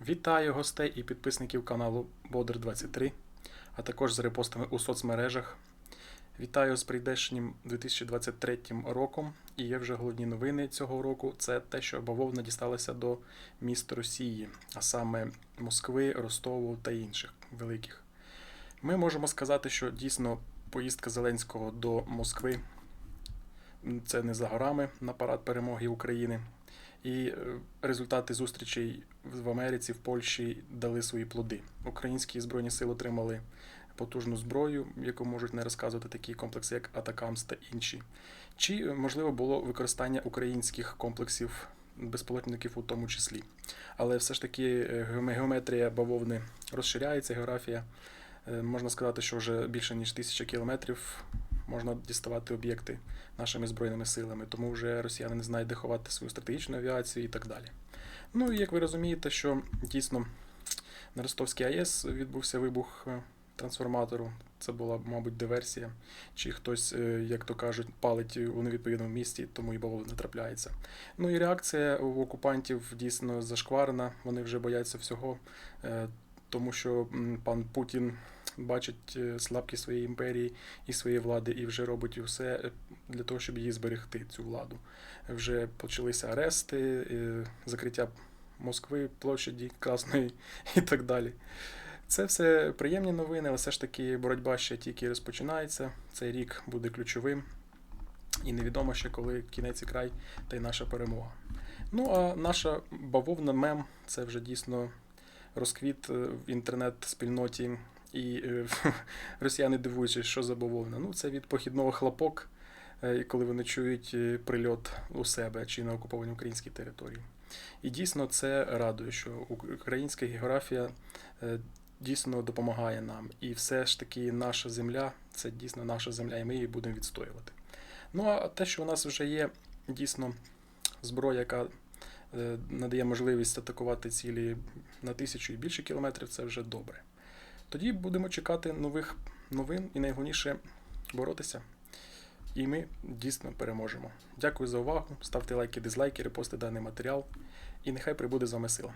Вітаю гостей і підписників каналу Бодр 23, а також з репостами у соцмережах. Вітаю з прийдешнім 2023 роком. І є вже головні новини цього року. Це те, що бавовна дісталася до міст Росії, а саме Москви, Ростову та інших великих. Ми можемо сказати, що дійсно поїздка Зеленського до Москви це не за горами на парад перемоги України. І е, результати зустрічей в Америці, в Польщі дали свої плоди. Українські збройні сили отримали потужну зброю, яку можуть не розказувати такі комплекси, як Атакамс та інші. Чи е, можливо було використання українських комплексів безпілотників у тому числі. Але все ж таки е, геометрія бавовни розширяється, географія. Можна сказати, що вже більше ніж тисяча кілометрів можна діставати об'єкти нашими збройними силами, тому вже росіяни не знають, де ховати свою стратегічну авіацію і так далі. Ну і як ви розумієте, що дійсно на Ростовській АЕС відбувся вибух е, трансформатору. Це була, мабуть, диверсія, чи хтось, е, як то кажуть, палить у невідповідному місці, тому і бавовна трапляється. Ну і реакція у окупантів дійсно зашкварена. Вони вже бояться всього, е, тому що пан Путін бачить е, слабкість своєї імперії і своєї влади, і вже робить усе е, для того, щоб її зберегти, цю владу. Вже почалися арести, е, закриття Москви, площаді Красної і так далі. Це все приємні новини, але все ж таки боротьба ще тільки розпочинається. Цей рік буде ключовим. І невідомо ще коли кінець і край та й наша перемога. Ну а наша бавовна мем це вже дійсно розквіт в інтернет-спільноті. І е, росіяни дивуються, що за бавовна. Ну, це від похідного хлопок, е, коли вони чують е, прильот у себе чи на окупованій українській території. І дійсно це радує, що українська географія дійсно допомагає нам. І все ж таки наша земля це дійсно наша земля, і ми її будемо відстоювати. Ну а те, що у нас вже є дійсно зброя, яка надає можливість атакувати цілі на тисячу і більше кілометрів, це вже добре. Тоді будемо чекати нових новин і найголовніше боротися. І ми дійсно переможемо. Дякую за увагу. Ставте лайки, дизлайки, репости даний матеріал. І нехай прибуде з вами сила.